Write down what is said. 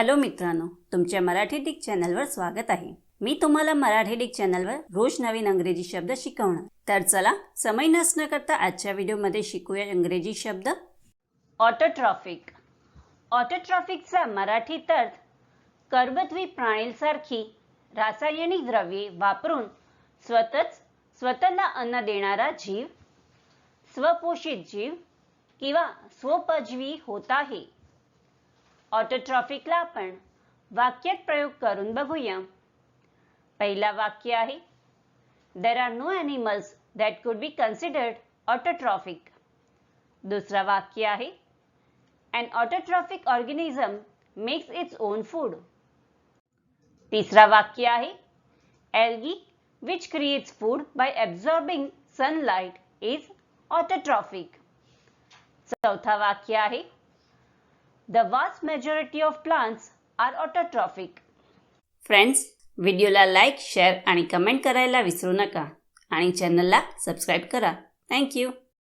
Hello मित्रांनो तुमच्या Marathi Dick चॅनलवर स्वागत आहे. मी तुम्हाला मराठी डिक चॅनलवर रोज नवीन अंग्रेजी शब्द शिकवणार. तर चला समय नसणं करता आजच्या व्हिडिओमध्ये शिकूया इंग्रजी शब्द. ऑटोट्रॉफिक ऑटोट्रॉफिकचा मराठी अर्थ कर्बद्वी प्राणीसारखी रासायनिक द्रव्ये वापरून स्वतःच स्वतःला अन्न देणारा जीव स्वपोषित जीव किंवा स्वोपजीवी होत आहे. ऑटोट्रॉफिकला आपण वाक्यात प्रयोग करून बघूया. पहिला वाक्य आहे there are no animals that could be considered autotrophic दुसरा वाक्य आहे an autotrophic organism makes its own food तिसरा वाक्य आहे algae which creates food by absorbing sunlight is autotrophic चौथा वाक्य आहे the vast majority of plants are autotrophic friends व्हिडिओला लाईक शेअर आणि कमेंट करायला विसरू नका. आणि चॅनलला सबस्क्राईब करा. थँक्यू